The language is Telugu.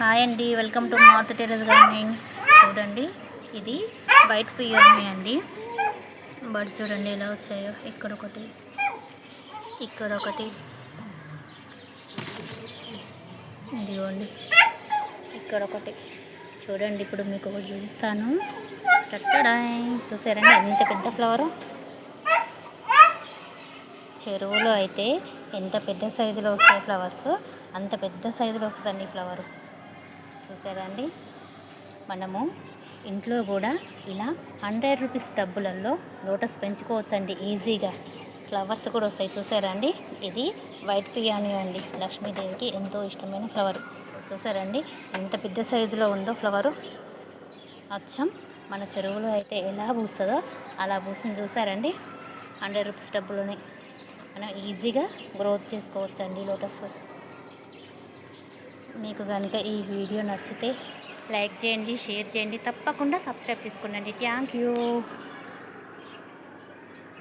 హాయ్ అండి welcome to north terrace gardening. చూడండి ఇది వైట్ పియోమి అండి. బట్ చూడండి ఎలా వచ్చాయో ఇక్కడ ఒకటి ఇక్కడ ఒకటి. ఇదిగోండి ఇక్కడ ఒకటి. చూడండి ఇప్పుడు మీకు ఒకటి చూపిస్తాను. టట్టడాయ్ చూసారండి ఎంత పెద్ద ఫ్లవరు? చెరువులో అయితే ఎంత పెద్ద సైజులో వస్తాయి ఫ్లవర్స్? అంత పెద్ద సైజులో వస్తుందండి ఈ ఫ్లవర్. చూసారా అండి మనము ఇంట్లో కూడా ఇలా హండ్రెడ్ రూపీస్ డబ్బులలో లోటస్ పెంచుకోవచ్చండి ఈజీగా. ఫ్లవర్స్ కూడా వస్తాయి చూసారా అండి ఇది వైట్ పియానీ అండి. లక్ష్మీదేవికి ఎంతో ఇష్టమైన ఫ్లవర్. చూసారండి? ఎంత పెద్ద సైజులో ఉందో ఫ్లవరు. అచ్చం. మన చెరువులో అయితే ఎలా పూస్తుందో అలా పూసింది చూసారండి? హండ్రెడ్ రూపీస్ డబ్బులోనే. మనం ఈజీగా గ్రోత్ చేసుకోవచ్చు అండి లోటస్. మీకు కనుక ఈ వీడియో నచ్చితే లైక్ చేయండి షేర్ చేయండి తప్పకుండా సబ్స్క్రైబ్ చేసుకోండి థ్యాంక్ యూ.